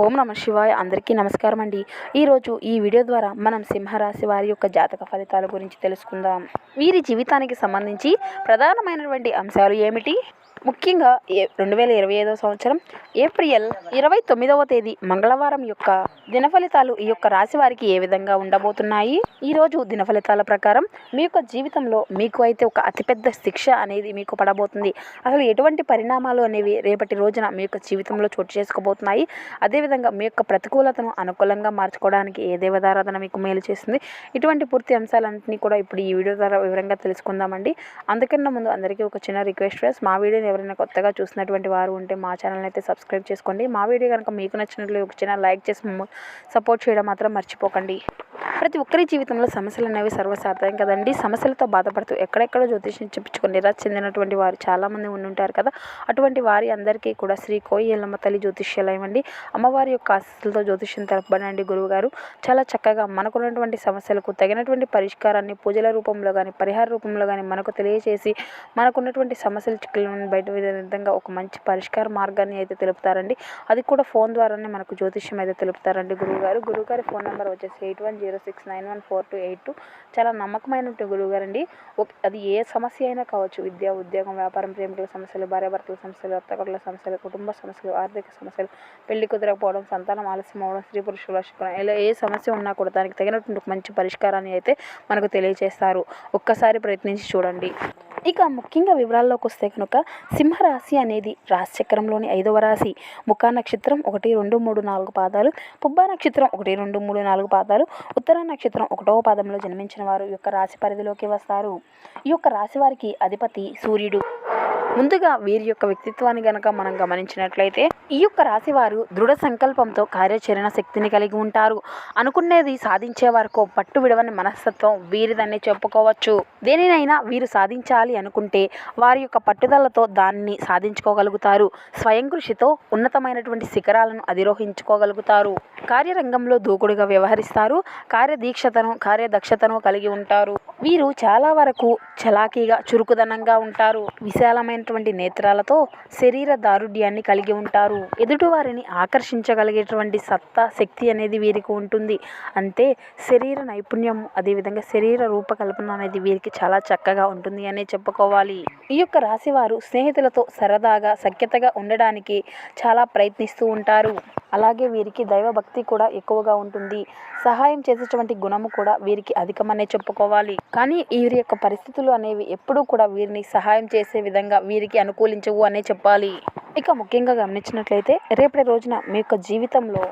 ఓం నమ శివాయ. అందరికీ నమస్కారం అండి. ఈరోజు ఈ వీడియో ద్వారా మనం సింహరాశి వారి యొక్క జాతక ఫలితాల గురించి తెలుసుకుందాం. వీరి జీవితానికి సంబంధించి ప్రధానమైనటువంటి అంశాలు ఏమిటి? ముఖ్యంగా రెండు వేల ఇరవై ఐదో సంవత్సరం ఏప్రిల్ ఇరవై తొమ్మిదవ తేదీ మంగళవారం యొక్క దిన ఫలితాలు ఈ యొక్క రాశి వారికి ఏ విధంగా ఉండబోతున్నాయి? ఈరోజు దిన ఫలితాల ప్రకారం మీ యొక్క జీవితంలో మీకు అయితే ఒక అతిపెద్ద శిక్ష అనేది మీకు పడబోతుంది. అసలు ఎటువంటి పరిణామాలు అనేవి రేపటి రోజున మీ యొక్క జీవితంలో చోటు చేసుకోబోతున్నాయి? అదేవిధంగా మీ యొక్క ప్రతికూలతను అనుకూలంగా మార్చుకోవడానికి ఏ దేవదారాధన మీకు మేలు చేస్తుంది? ఇటువంటి పూర్తి అంశాలన్నింటినీ కూడా ఇప్పుడు ఈ వీడియో ద్వారా వివరంగా తెలుసుకుందామండి. అందుకన్నా ముందు అందరికీ ఒక చిన్న రిక్వెస్ట్ మా వీడియోని ఎవరైనా కొత్తగా చూసినటువంటి వారు ఉంటే మా ఛానల్ అయితే సబ్స్క్రైబ్ చేసుకోండి. మా వీడియో కనుక మీకు నచ్చినట్లు ఒక చిన్న లైక్ చేసి సపోర్ట్ చేయడం మాత్రం మర్చిపోకండి. ప్రతి ఒక్కరి జీవితంలో సమస్యలు అనేవి సర్వసాధారణం కదండి. సమస్యలతో బాధపడుతూ ఎక్కడెక్కడో జ్యోతిష్యం చెప్పించుకొని నిరాశ చెందినటువంటి వారు చాలామంది ఉండుంటారు కదా. అటువంటి వారి అందరికీ కూడా శ్రీ కోయిలమ్మ తల్లి జ్యోతిష్యాలయం అండి. అమ్మవారి యొక్క ఆశీస్సులతో జ్యోతిష్యం తెలపబడండి గురువుగారు. చాలా చక్కగా మనకున్నటువంటి సమస్యలకు తగినటువంటి పరిష్కారాన్ని పూజల రూపంలో కానీ పరిహార రూపంలో కానీ మనకు తెలియజేసి మనకున్నటువంటి సమస్యల చిక్కులను బయట బయట విధంగా ఒక మంచి పరిష్కార మార్గాన్ని అయితే తెలుపుతారండి. అది కూడా ఫోన్ ద్వారానే మనకు జ్యోతిష్యం అయితే తెలుపుతారండి గురువుగారు. గురువుగారి ఫోన్ నెంబర్ వచ్చేసి eight one zero six nine one four two eight two. చాలా నమ్మకమైనటువంటి గురువుగారు అండి ఒక- అది ఏ సమస్య అయినా కావచ్చు విద్య ఉద్యోగం వ్యాపారం ప్రేమికుల సమస్యలు భార్యాభర్తల సమస్యలు అత్తగొడల సమస్యలు కుటుంబ సమస్యలు ఆర్థిక సమస్యలు పెళ్ళి కుదరకపోవడం సంతానం ఆలస్యం అవ్వడం స్త్రీ పురుషుల ఇలా ఏ సమస్య ఉన్నా కూడా దానికి తగినటువంటి ఒక మంచి పరిష్కారాన్ని అయితే మనకు తెలియజేస్తారు ఒక్కసారి ప్రయత్నించి చూడండి. ఇక ముఖ్యంగా వివరాల్లోకి వస్తే కనుక సింహరాశి అనేది రాశి చక్రంలోని ఐదవ రాశి. ముఖా నక్షత్రం ఒకటి రెండు మూడు నాలుగు పాదాలు. పుబ్బా నక్షత్రం ఒకటి రెండు మూడు నాలుగు పాదాలు. ఉత్తర నక్షత్రం ఒకటవ పాదంలో జన్మించిన వారు ఈ యొక్క రాశి పరిధిలోకి వస్తారు. ఈ యొక్క రాశి వారికి అధిపతి సూర్యుడు. ముందుగా వీరి యొక్క వ్యక్తిత్వాన్ని గనక మనం గమనించినట్లయితే ఈ యొక్క రాశి వారు దృఢ సంకల్పంతో కార్యాచరణ శక్తిని కలిగి ఉంటారు. అనుకునేది సాధించే వరకు పట్టు విడవని మనస్తత్వం వీరిదని చెప్పుకోవచ్చు. దేనినైనా వీరు సాధించాలి అనుకుంటే వారి యొక్క పట్టుదలతో దాన్ని సాధించుకోగలుగుతారు. స్వయం కృషితో ఉన్నతమైనటువంటి శిఖరాలను అధిరోహించుకోగలుగుతారు. కార్యరంగంలో దూకుడుగా వ్యవహరిస్తారు. కార్యదీక్షతను కార్యదక్షతను కలిగి ఉంటారు. వీరు చాలా వరకు చలాకీగా చురుకుదనంగా ఉంటారు. విశాలమైనటువంటి నేత్రాలతో శరీర దారుఢ్యాన్ని కలిగి ఉంటారు. ఎదుటివారిని ఆకర్షించగలిగేటువంటి సత్తా శక్తి అనేది వీరికి ఉంటుంది. అంతే శరీర నైపుణ్యం అదేవిధంగా శరీర రూపకల్పన అనేది వీరికి చాలా చక్కగా ఉంటుంది అనే చెప్పుకోవాలి. ఈ యొక్క రాశివారు స్నేహితులతో సరదాగా సఖ్యతగా ఉండడానికి చాలా ప్రయత్నిస్తూ ఉంటారు. అలాగే వీరికి దైవభక్తి కూడా ఎక్కువగా ఉంటుంది. సహాయం చేసేటువంటి గుణము కూడా వీరికి అధికమనే చెప్పుకోవాలి. కానీ వీరి యొక్క పరిస్థితులు అనేవి ఎప్పుడూ కూడా వీరిని సహాయం చేసే విధంగా వీరికి అనుకూలించవు అనే చెప్పాలి. ఇక ముఖ్యంగా గమనించినట్లయితే రేపటి రోజున మీ యొక్క జీవితంలో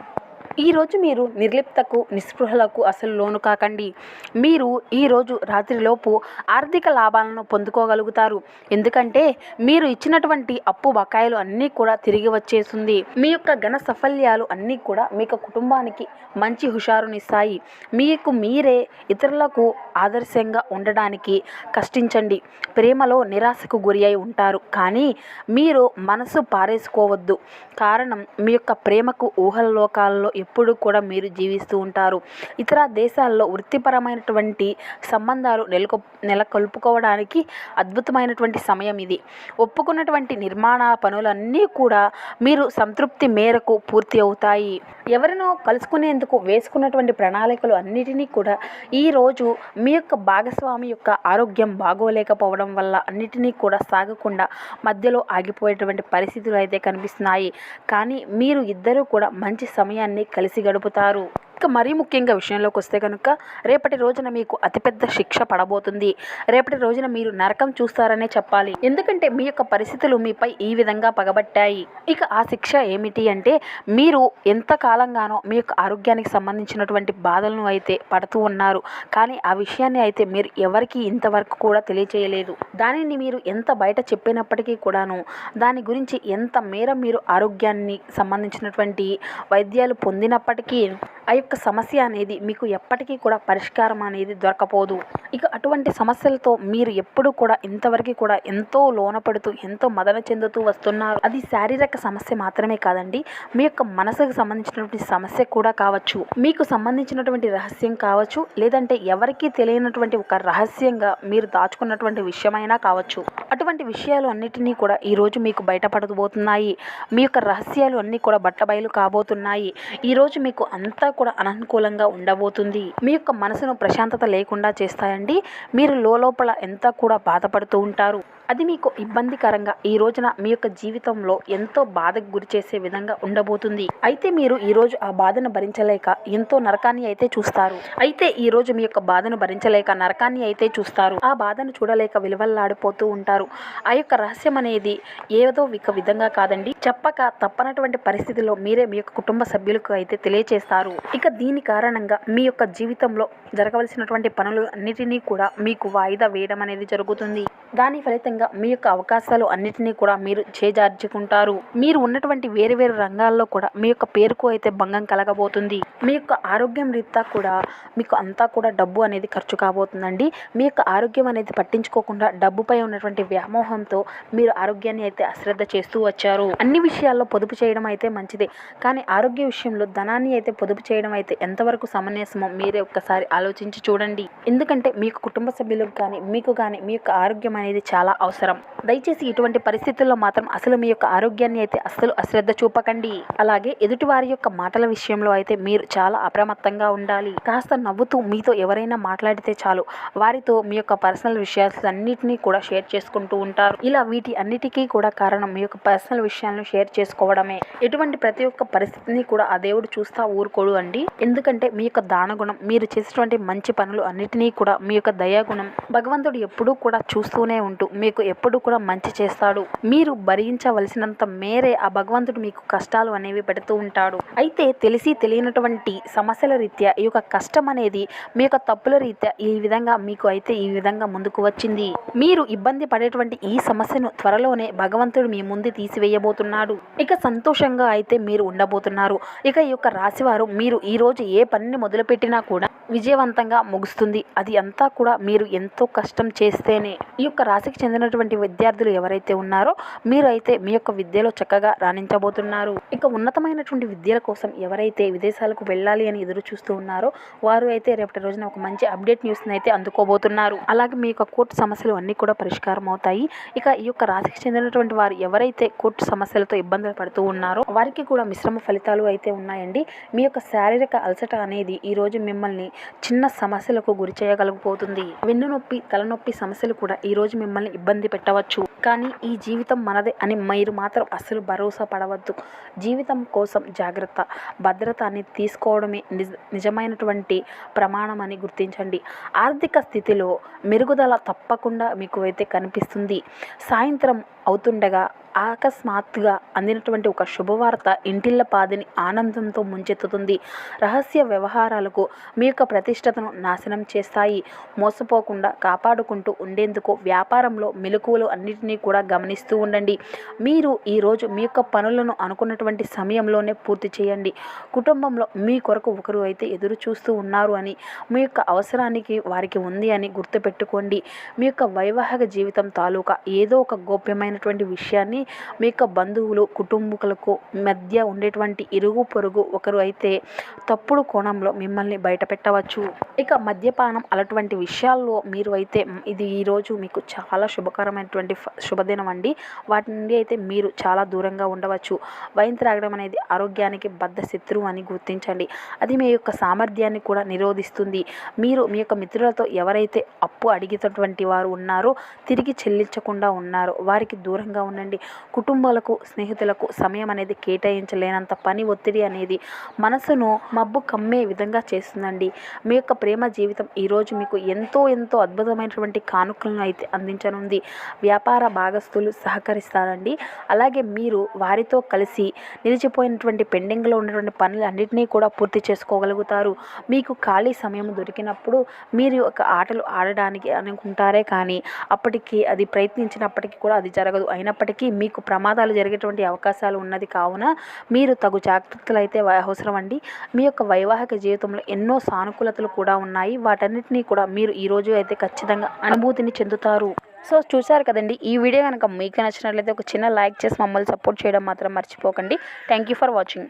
ఈరోజు మీరు నిర్లిప్తకు నిస్పృహలకు అసలు లోను కాకండి. మీరు ఈరోజు రాత్రిలోపు ఆర్థిక లాభాలను పొందుకోగలుగుతారు. ఎందుకంటే మీరు ఇచ్చినటువంటి అప్పు బకాయిలు అన్నీ కూడా తిరిగి వచ్చేస్తుంది. మీ యొక్క ఘన సఫల్యాలు అన్నీ కూడా మీ యొక్క కుటుంబానికి మంచి హుషారునిస్తాయి. మీకు మీరే ఇతరులకు ఆదర్శంగా ఉండడానికి కష్టించండి. ప్రేమలో నిరాశకు గురి అయి ఉంటారు. కానీ మీరు మనసు పారేసుకోవద్దు. కారణం మీ యొక్క ప్రేమకు ఊహల లోకాల్లో ఎప్పుడు కూడా మీరు జీవిస్తూ ఉంటారు. ఇతర దేశాల్లో వృత్తిపరమైనటువంటి సంబంధాలు నెలకొ నెలకొల్పుకోవడానికి అద్భుతమైనటువంటి సమయం ఇది. ఒప్పుకున్నటువంటి నిర్మాణ పనులన్నీ కూడా మీరు సంతృప్తి మేరకు పూర్తి అవుతాయి. ఎవరినో కలుసుకునేందుకు వేసుకున్నటువంటి ప్రణాళికలు అన్నిటినీ కూడా ఈరోజు మీ యొక్క భాగస్వామి యొక్క ఆరోగ్యం బాగోలేకపోవడం వల్ల అన్నిటినీ కూడా సాగకుండా మధ్యలో ఆగిపోయేటువంటి పరిస్థితులు అయితే కనిపిస్తున్నాయి. కానీ మీరు ఇద్దరూ కూడా మంచి సమయాన్ని కలిసి గడుపుతారు. ఇక మరీ ముఖ్యంగా విషయంలోకి వస్తే కనుక రేపటి రోజున మీకు అతిపెద్ద శిక్ష పడబోతుంది. రేపటి రోజున మీరు నరకం చూస్తారనే చెప్పాలి. ఎందుకంటే మీ యొక్క పరిస్థితులు మీపై ఈ విధంగా పగబట్టాయి. ఇక ఆ శిక్ష ఏమిటి అంటే మీరు ఎంత కాలంగానో మీ యొక్క ఆరోగ్యానికి సంబంధించినటువంటి బాధలను అయితే పడుతూ ఉన్నారు. కానీ ఆ విషయాన్ని అయితే మీరు ఎవరికి ఇంతవరకు కూడా తెలియచేయలేదు. దానిని మీరు ఎంత బయట చెప్పినప్పటికీ కూడాను దాని గురించి ఎంత మేర మీరు ఆరోగ్యాన్ని సంబంధించినటువంటి వైద్యాలు పొందినప్పటికీ ఆ యొక్క సమస్య అనేది మీకు ఎప్పటికీ కూడా పరిష్కారం అనేది దొరకపోదు. ఇక అటువంటి సమస్యలతో మీరు ఎప్పుడు కూడా ఇంతవరకు కూడా ఎంతో లోనపడుతూ ఎంతో మదన చెందుతూ వస్తున్నారు. అది శారీరక సమస్య మాత్రమే కాదండి. మీ యొక్క మనసుకు సంబంధించినటువంటి సమస్య కూడా కావచ్చు. మీకు సంబంధించినటువంటి రహస్యం కావచ్చు. లేదంటే ఎవరికీ తెలియనటువంటి ఒక రహస్యంగా మీరు దాచుకున్నటువంటి విషయమైనా కావచ్చు. అటువంటి విషయాలు అన్నిటినీ కూడా ఈరోజు మీకు బయటపడబోతున్నాయి. మీ యొక్క రహస్యాలు అన్నీ కూడా బట్టబయలు కాబోతున్నాయి. ఈ రోజు మీకు అంతా కూడా అననుకూలంగా ఉండబోతుంది. మీ యొక్క మనసును ప్రశాంతత లేకుండా చేస్తాయండి. మీరు లోపల ఎంత కూడా బాధపడుతూ ఉంటారు. అది మీకు ఇబ్బందికరంగా ఈ రోజున మీ యొక్క జీవితంలో ఎంతో బాధకు గురి చేసే విధంగా ఉండబోతుంది. అయితే మీరు ఈ రోజు ఆ బాధను భరించలేక ఎంతో నరకాన్ని అయితే చూస్తారు. అయితే ఈ రోజు మీ యొక్క బాధను భరించలేక నరకాన్ని అయితే చూస్తారు. ఆ బాధను చూడలేక విలువల్లాడిపోతూ ఉంటారు. ఆ యొక్క రహస్యం అనేది ఏదో ఒక విధంగా కాదండి. చెప్పక తప్పనటువంటి పరిస్థితిలో మీరే మీ యొక్క కుటుంబ సభ్యులకు అయితే తెలియచేస్తారు. ఇక దీని కారణంగా మీ యొక్క జీవితంలో జరగవలసినటువంటి పనులు అన్నిటినీ కూడా మీకు వాయిదా వేయడం అనేది జరుగుతుంది. దాని ఫలితంగా మీ యొక్క అవకాశాలు అన్నిటినీ కూడా మీరు చేజార్చుకుంటారు. మీరు ఉన్నటువంటి వేరు వేరు రంగాల్లో కూడా మీ యొక్క పేరుకు అయితే భంగం కలగబోతుంది. మీ యొక్క ఆరోగ్యం రీత్యా కూడా మీకు అంతా కూడా డబ్బు అనేది ఖర్చు కాబోతుందండి. మీ యొక్క ఆరోగ్యం అనేది పట్టించుకోకుండా డబ్బుపై ఉన్నటువంటి వ్యామోహంతో మీరు ఆరోగ్యాన్ని అయితే అశ్రద్ధ చేస్తూ వచ్చారు. అన్ని విషయాల్లో పొదుపు చేయడం అయితే మంచిదే. కానీ ఆరోగ్య విషయంలో ధనాన్ని అయితే పొదుపు చేయడం అయితే ఎంతవరకు సమన్యాసమో మీరే ఒక్కసారి ఆలోచించి చూడండి. ఎందుకంటే మీ కుటుంబ సభ్యులకు కానీ మీకు కానీ మీ యొక్క ఆరోగ్యం అనేది చాలా అవసరం. దయచేసి ఇటువంటి పరిస్థితుల్లో మాత్రం అసలు మీ యొక్క ఆరోగ్యాన్ని అయితే అస్సలు అశ్రద్ధ చూపకండి. అలాగే ఎదుటి వారి యొక్క మాటల విషయంలో అయితే మీరు చాలా అప్రమత్తంగా ఉండాలి. కాస్త నవ్వుతూ మీతో ఎవరైనా మాట్లాడితే చాలు. వారితో మీ యొక్క పర్సనల్ విషయాలు అన్నిటినీ కూడా షేర్ చేసుకుంటూ ఉంటారు. ఇలా వీటి అన్నిటికీ కూడా కారణం మీ యొక్క పర్సనల్ విషయాలను షేర్ చేసుకోవడమే. ఎటువంటి ప్రతి ఒక్క పరిస్థితిని కూడా ఆ దేవుడు చూస్తా ఊరుకోడు అండి. ఎందుకంటే మీ యొక్క దానగుణం మీరు చేసేటువంటి మంచి పనులు అన్నిటినీ కూడా మీ యొక్క దయాగుణం భగవంతుడు ఎప్పుడూ కూడా చూస్తూనే ఉంటూ మీకు ఎప్పుడు కూడా మంచి చేస్తాడు. మీరు భరించవలసినంత మేరే ఆ భగవంతుడు మీకు కష్టాలు అనేవి పెడుతూ ఉంటాడు. అయితే తెలిసి తెలియనటువంటి సమస్యల రీత్యా ఈ యొక్క కష్టం అనేది మీ యొక్క తప్పుల రీత్యా ఈ విధంగా మీకు అయితే ఈ విధంగా ముందుకు వచ్చింది. మీరు ఇబ్బంది పడేటువంటి ఈ సమస్యను త్వరలోనే భగవంతుడు మీ ముందు తీసివేయబోతున్నాడు. ఇక సంతోషంగా అయితే మీరు ఉండబోతున్నారు. ఇక ఈ యొక్క రాశివారు మీరు ఈ రోజు ఏ పనిని మొదలుపెట్టినా కూడా విజయవంతంగా ముగుస్తుంది. అది అంతా కూడా మీరు ఎంతో కష్టం చేస్తేనే. ఈ యొక్క రాశికి చెందినటువంటి విద్యార్థులు ఎవరైతే ఉన్నారో మీరు అయితే మీ యొక్క విద్యలో చక్కగా రాణించబోతున్నారు. ఇక ఉన్నతమైనటువంటి విద్యల కోసం ఎవరైతే విదేశాలకు వెళ్ళాలి అని ఎదురు చూస్తూ ఉన్నారో వారు అయితే రేపటి రోజున ఒక మంచి అప్డేట్ న్యూస్ని అయితే అందుకోబోతున్నారు. అలాగే మీ యొక్క కోర్టు సమస్యలు అన్నీ కూడా పరిష్కారం అవుతాయి. ఇక ఈ యొక్క రాశికి చెందినటువంటి వారు ఎవరైతే కోర్టు సమస్యలతో ఇబ్బందులు పడుతూ ఉన్నారో వారికి కూడా మిశ్రమ ఫలితాలు అయితే ఉన్నాయండి. మీ యొక్క శారీరక అలసట అనేది ఈ రోజు మిమ్మల్ని చిన్న సమస్యలకు గురి చేయగలిగిపోతుంది. వెన్ను నొప్పి తలనొప్పి సమస్యలు కూడా ఈ రోజు మిమ్మల్ని ఇబ్బంది పెట్టవచ్చు. కానీ ఈ జీవితం మనదే అని మీరు మాత్రం అస్సలు భరోసా పడవద్దు. జీవితం కోసం జాగ్రత్త. భద్రత అని తీసుకోవడమే నిజ నిజమైనటువంటి ప్రమాణం అని గుర్తించండి. ఆర్థిక స్థితిలో మెరుగుదల తప్పకుండా మీకు అయితే కనిపిస్తుంది. సాయంత్రం అవుతుండగా అకస్మాత్తుగా అందినటువంటి ఒక శుభవార్త ఇంటిళ్ళ పాదిని ఆనందంతో ముంచెత్తుతుంది. రహస్య వ్యవహారాలకు మీ యొక్క ప్రతిష్టతను నాశనం చేస్తాయి. మోసపోకుండా కాపాడుకుంటూ ఉండేందుకు వ్యాపారంలో మెలకువలు అన్నిటినీ కూడా గమనిస్తూ ఉండండి. మీరు ఈరోజు మీ యొక్క పనులను అనుకున్నటువంటి సమయంలోనే పూర్తి చేయండి. కుటుంబంలో మీ కొరకు ఒకరు అయితే ఎదురు చూస్తూ ఉన్నారు అని మీ యొక్క అవసరానికి వారికి ఉంది అని గుర్తుపెట్టుకోండి. మీ యొక్క వైవాహిక జీవితం తాలూకా ఏదో ఒక గోప్యమైనటువంటి విషయాన్ని మీ యొక్క బంధువులు కుటుంబకులకు మధ్య ఉండేటువంటి ఇరుగు పొరుగు ఒకరు అయితే తప్పుడు కోణంలో మిమ్మల్ని బయట పెట్టవచ్చు ఇక మద్యపానం అలాంటి విషయాల్లో మీరు అయితే ఇది ఈరోజు మీకు చాలా శుభకరమైనటువంటి శుభదినం అండి. వాటి నుండి అయితే మీరు చాలా దూరంగా ఉండవచ్చు. వైన్ త్రాగడం అనేది ఆరోగ్యానికి బద్ధ శత్రువు అని గుర్తించండి. అది మీ యొక్క సామర్థ్యాన్ని కూడా నిరోధిస్తుంది. మీరు మీ యొక్క మిత్రులతో ఎవరైతే అప్పు అడిగేటటువంటి వారు ఉన్నారో తిరిగి చెల్లించకుండా ఉన్నారో. వారికి దూరంగా ఉండండి. కుటుంబాలకు స్నేహితులకు సమయం అనేది కేటాయించలేనంత పని ఒత్తిడి అనేది మనసును మబ్బు కమ్మే విధంగా చేస్తుందండి. మీ యొక్క ప్రేమ జీవితం ఈరోజు మీకు ఎంతో ఎంతో అద్భుతమైనటువంటి కానుకలను అయితే అందించనుంది. వ్యాపార భాగస్తులు సహకరిస్తారండి. అలాగే మీరు వారితో కలిసి నిలిచిపోయినటువంటి పెండింగ్లో ఉన్నటువంటి పనులు అన్నింటినీ కూడా పూర్తి చేసుకోగలుగుతారు. మీకు ఖాళీ సమయం దొరికినప్పుడు మీరు ఒక ఆటలు ఆడడానికి అనుకుంటారే కానీ అప్పటికి అది ప్రయత్నించినప్పటికీ కూడా అది జరగదు. అయినప్పటికీ మీకు ప్రమాదాలు జరిగేటువంటి అవకాశాలు ఉన్నది కావున మీరు తగు జాగ్రత్తలు అయితే అవసరం అండి మీ యొక్క వైవాహిక జీవితంలో ఎన్నో సానుకూలతలు కూడా ఉన్నాయి. వాటన్నిటినీ కూడా మీరు ఈరోజు అయితే ఖచ్చితంగా అనుభూతిని చెందుతారు. సో చూసారు కదండి ఈ వీడియో కనుక మీకు నచ్చినట్లయితే ఒక చిన్న లైక్ చేసి మమ్మల్ని సపోర్ట్ చేయడం మాత్రం మర్చిపోకండి. Thank you for watching.